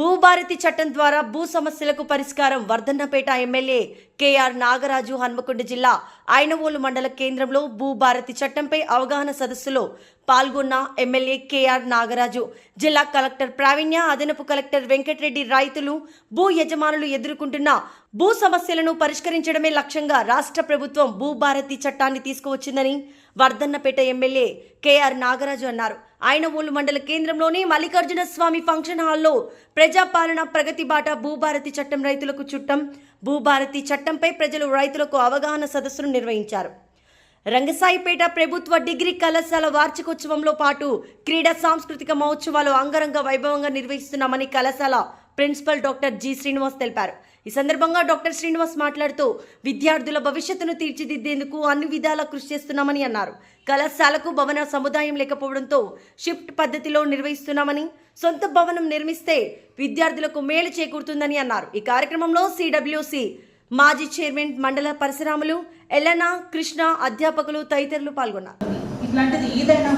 భూభారతి చట్టం ద్వారా భూ సమస్యలకు పరిష్కారం వర్ధన్నపేట ఎమ్మెల్యే కేఆర్ నాగరాజు హన్మకొండ జిల్లా ఐనవోలు మండల కేంద్రంలో భూభారతి చట్టంపై అవగాహన సదస్సులో పాల్గొన్న ఎమ్మెల్యే కేఆర్ నాగరాజు. జిల్లా కలెక్టర్ ప్రావీణ్య అదనపు కలెక్టర్ వెంకటరెడ్డి రైతులు భూ యజమానులు ఎదుర్కొంటున్న భూ సమస్యలను పరిష్కరించడమే లక్ష్యంగా రాష్ట్ర ప్రభుత్వం భూభారతి చట్టాన్ని తీసుకువచ్చిందని వర్ధన్నపేట ఎమ్మెల్యే కేఆర్ నాగరాజు అన్నారు. ఆయనవోలు మండల కేంద్రంలోని మల్లికార్జున స్వామి ఫంక్షన్ హాల్లో ప్రజాపాలన ప్రగతి బాట భూభారతి చట్టం రైతులకు చుట్టం. భూభారతి చట్టంపై ప్రజలు రైతులకు అవగాహన సదస్సును నిర్వహించారు. రంగసాయిపేట ప్రభుత్వ డిగ్రీ కళాశాల వార్షికోత్సవంలో పాటు క్రీడా సాంస్కృతిక మహోత్సవాలు అంగరంగ వైభవంగా నిర్వహిస్తున్నామని కళాశాల ప్రిన్సిపల్ డాక్టర్ జి శ్రీనివాస్ తెలిపారు. ఈ సందర్భంగా డాక్టర్ శ్రీనివాస్ మాట్లాడుతూ విద్యార్థుల భవిష్యత్తును తీర్చిదిద్దేందుకు అన్ని విధాలా కృషి చేస్తున్నామని అన్నారు. కళాశాలకు భవన సముదాయం లేకపోవడంతో షిఫ్ట్ పద్ధతిలో నిర్వహిస్తున్నామని సొంత భవనం నిర్మిస్తే విద్యార్థులకు మేలు చేకూరుతుందని అన్నారు. ఈ కార్యక్రమంలో సిడబ్ల్యూసి మాజీ చైర్మన్ మండల పరశురాములు ఎల్లన కృష్ణ అధ్యాపకులు తదితరులు పాల్గొన్నారు. ఇట్లాంటిది ఏదైనా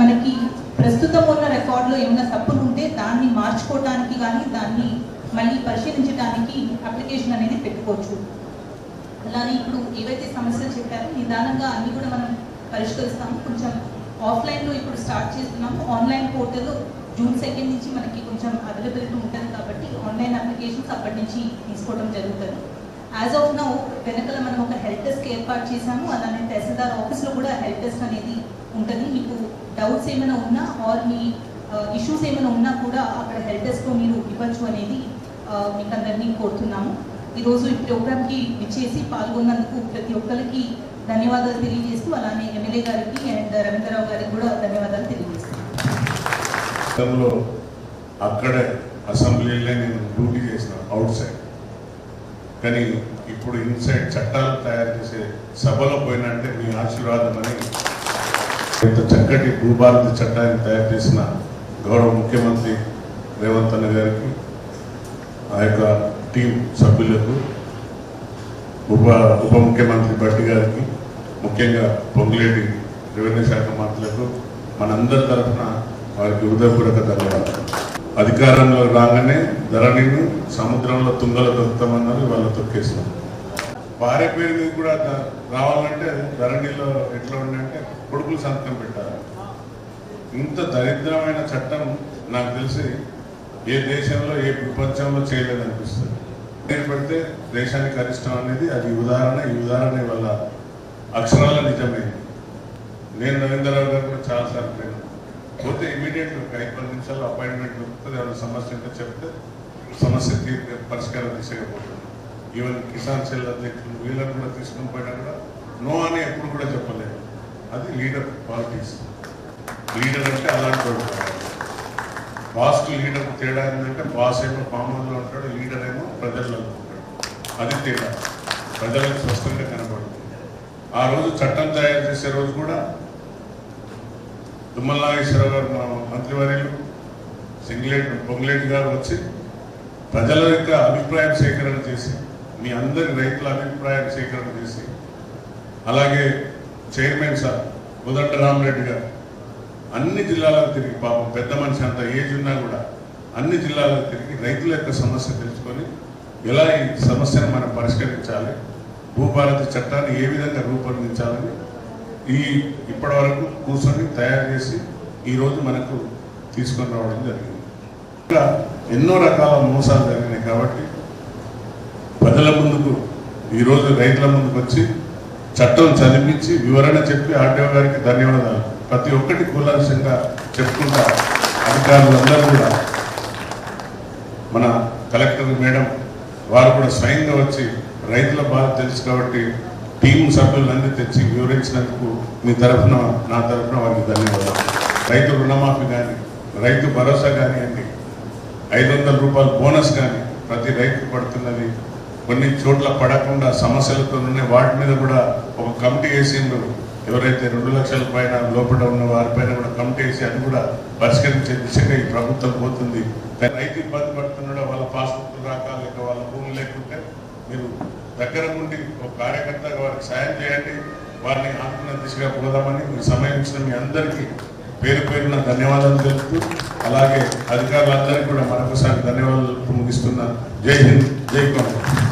మనకి ప్రస్తుతం ఉన్న రికార్డులో ఏమైనా తప్పులు ఉంటే దాన్ని మార్చుకోవడానికి కానీ దాన్ని మళ్ళీ పరిశీలించడానికి అప్లికేషన్ అనేది పెట్టుకోవచ్చు. అలానే ఇప్పుడు ఏవైతే సమస్యలు చెప్పారో నిదానంగా అన్ని కూడా మనం పరిష్కరిస్తాము. కొంచెం ఆఫ్లైన్లో ఇప్పుడు స్టార్ట్ చేస్తున్నాము. ఆన్లైన్ పోర్టల్ జూన్ సెకండ్ నుంచి మనకి కొంచెం అవైలబిలిటీ ఉంటుంది కాబట్టి ఆన్లైన్ అప్లికేషన్స్ అప్పటి నుంచి తీసుకోవడం జరుగుతుంది. యాజ్ ఆఫ్ నౌ వెనకాల మనం ఒక హెల్ప్ డెస్క్ ఏర్పాటు చేశాము. అలానే తహసీల్దార్ ఆఫీస్లో కూడా హెల్ప్ డెస్క్ అనేది ఉంటుంది. మీకు డౌట్స్ ఏమైనా ఉన్నా ఆర్ మీ uh, ఇష్యూస్ ఏమైనా ఉన్నా కూడా అక్కడ హెల్ప్ డెస్క్లో మీరు ఇవ్వచ్చు అనేది మీకు అందరినీ కోరుతున్నాము. ఈరోజు ఈ ప్రోగ్రామ్కి విచ్చేసి పాల్గొన్నందుకు ప్రతి ఒక్కరికి ధన్యవాదాలు తెలియజేస్తూ అలానే ఎమ్మెల్యే గారికి అండ్ రవీంద్రరావు గారికి కూడా ధన్యవాదాలు తెలియజేస్తాను గతంలో అక్కడే అసెంబ్లీలో నేను డ్యూటీ చేసిన అవుట్ సైడ్. కానీ ఇప్పుడు ఇన్సైడ్ చట్టాలు తయారు చేసే సభలో పోయినంటే మీ ఆశీర్వాదం అని ఇంత చక్కటి భూభారత చట్టాన్ని తయారు చేసిన గౌరవ ముఖ్యమంత్రి రేవంత్ అన్న గారికి ఆ యొక్క టీం సభ్యులకు ఉప ఉప ముఖ్యమంత్రి భట్టి గారికి ముఖ్యంగా పొంగులేటి రెవెన్యూ శాఖ మంత్రులకు మనందరి తరఫున వారికి హృదయపూర్వక ధన్యవాదాలు. అధికారంలో రాగానే ధరణిని సముద్రంలో తుంగలు దొరుకుతామన్నారు వాళ్ళు తొక్కేసినాం భార్య పేరు మీద కూడా రావాలంటే ధరణిలో ఎట్లా ఉండంటే కొడుకులు సంతకం పెట్టాలి ఇంత దరిద్రమైన చట్టం నాకు తెలిసి ఏ దేశంలో ఏ ప్రపంచంలో చేయలేదనిపిస్తుంది. నేను పెడితే దేశానికి అరిష్టం అనేది అది ఉదాహరణ ఈ ఉదాహరణ వల్ల అక్షరాల నిజమైంది నేను నరేంద్రరావు గారు కూడా చాలాసార్లు పోయాను పోతే ఇమీడియట్ ఒక ఐదు పది నిమిషాల్లో అపాయింట్మెంట్ దొరుకుతుంది. ఏమైనా సమస్య ఉంటే చెప్తే సమస్య తీర్చే పరిష్కారం తీసేయకపోతుంది ఈవెన్ కిసాన్ సెల్ అధ్యక్షులు వీళ్ళని కూడా తీసుకుని పోయినా కూడా నో అని ఎప్పుడు కూడా చెప్పలేదు. అది లీడర్ పాలిటిక్స్. లీడర్ అంటే అలాంటి బాస్కి లీడర్ తేడా ఏంటంటే బాస్ ఏమో మామూలులో ఉంటాడు లీడర్ ఏమో ప్రజల్లో ఉంటాడు. అది తేడా. ప్రజలకు స్పష్టంగా కనబడుతుంది. ఆ రోజు చట్టం తయారు చేసే రోజు కూడా తుమ్మల నాగేశ్వరరావు గారు మా మంత్రివర్యులు సింగ్లేట్ పొంగ్లేట్ గారు వచ్చి ప్రజల యొక్క అభిప్రాయం సేకరణ చేసి మీ అందరి రైతుల అభిప్రాయం సేకరణ చేసి అలాగే చైర్మన్ సార్ ఉదండరామరెడ్డి గారు అన్ని జిల్లాలకు తిరిగి పాపం పెద్ద మనిషి అంత ఏజ్ ఉన్నా కూడా అన్ని జిల్లాలకు తిరిగి రైతుల యొక్క సమస్య తెలుసుకొని ఎలా ఈ సమస్యను మనం పరిష్కరించాలి భూభారతి చట్టాన్ని ఏ విధంగా రూపొందించాలని ఈ ఇప్పటి వరకు కూర్చొని తయారు చేసి ఈరోజు మనకు తీసుకొని రావడం జరిగింది. ఇంకా ఎన్నో రకాల మోసాలు జరిగినాయి కాబట్టి ప్రజల ముందుకు ఈరోజు రైతుల ముందుకు వచ్చి చట్టం చదివించి వివరణ చెప్పి ఆర్టీఓ గారికి ధన్యవాదాలు. ప్రతి ఒక్కటి కూలంశంగా చెప్పుకుంటా అధికారులందరూ కూడా. మన కలెక్టర్ మేడం వారు కూడా స్వయంగా వచ్చి రైతుల బాధ తెలుసు కాబట్టి టీం సభ్యులందరూ తెచ్చి వివరించినందుకు మీ తరఫున నా తరఫున వారికి ధన్యవాదాలు. రైతు రుణమాఫీ కానీ రైతు భరోసా కానివ్వండి ఐదు వందల రూపాయల బోనస్ కానీ ప్రతి రైతు పడుతున్నది. కొన్ని చోట్ల పడకుండా సమస్యలతో ఉన్నాయి వాటి మీద కూడా ఒక కమిటీ వేసిండ్రు ఎవరైతే రెండు లక్షల పైన లోపల ఉన్న వారిపైన కూడా కమిటీ వేసి అది కూడా పరిష్కరించే దిశగా ఈ ప్రభుత్వం పోతుంది. రైతు ఇబ్బంది పడుతున్నాడో వాళ్ళ పాస్బుక్ రాక లేక వాళ్ళ భూమి లేకుంటే మీరు దగ్గర నుండి ఒక కార్యకర్తగా వారికి సాయం చేయండి. వారిని ఆత్మ దిశగా పోదామని మీరు సమయం ఇచ్చిన మీ అందరికీ పేరు పేరున ధన్యవాదాలు తెలుపుతూ అలాగే అధికారులందరికీ కూడా మరొకసారి ధన్యవాదాలు ముగిస్తున్నాను జై హింద్ జై కాంగ్రెస్